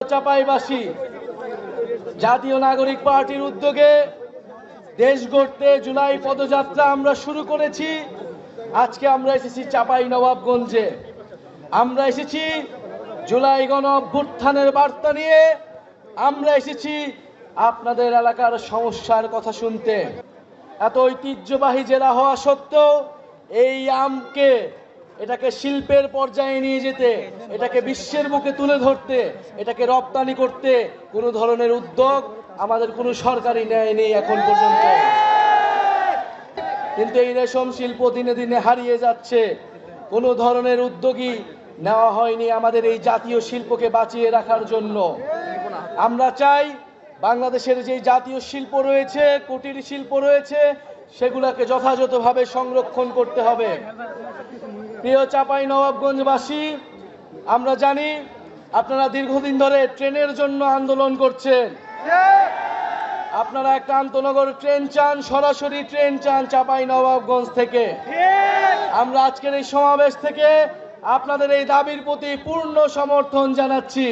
চাপাইবাসী জাতীয় নাগরিক পার্টির উদ্যোগে দেশ গড়তে জুলাই পদযাত্রা আমরা শুরু করেছি। আজকে আমরা এসেছি চাপাই নবাবগঞ্জে। আমরা এসেছি জুলাই গণ অভ্যুত্থানের বার্তা নিয়ে। আমরা এসেছি আপনাদের এলাকার সমস্যার কথা শুনতে। এত ঐতিহ্যবাহী জেলা হওয়া সত্ত্বেও এই আমকে এটাকে শিল্পের পর্যায়ে নিয়ে যেতে, এটাকে বিশ্বের মুখে তুলে ধরতে, এটাকে রপ্তানি করতে কোনো ধরনের উদ্যোগ আমাদের কোনো সরকারি ন্যায় নেই এখন পর্যন্ত। কিন্তু এই রেশম শিল্প দিনে দিনে হারিয়ে যাচ্ছে। কোনো ধরনের উদ্যোগী নেওয়া হয়নি আমাদের এই জাতীয় শিল্পকে বাঁচিয়ে রাখার জন্য। আমরা চাই বাংলাদেশের যে জাতীয় শিল্প রয়েছে, কুটির শিল্প রয়েছে, সেগুলোকে যথাযথভাবে সংরক্ষণ করতে হবে। প্রিয় চাপাই নবাবগঞ্জবাসী, আমরা জানি আপনারা দীর্ঘদিন ধরে ট্রেনের জন্য আন্দোলন করছেন। আপনারা একটা আন্তনগর ট্রেন চান, সরাসরি ট্রেন চান চাপাই নবাবগঞ্জ থেকে। আমরা আজকের এই সমাবেশ থেকে আপনাদের এই দাবির প্রতি পূর্ণ সমর্থন জানাচ্ছি।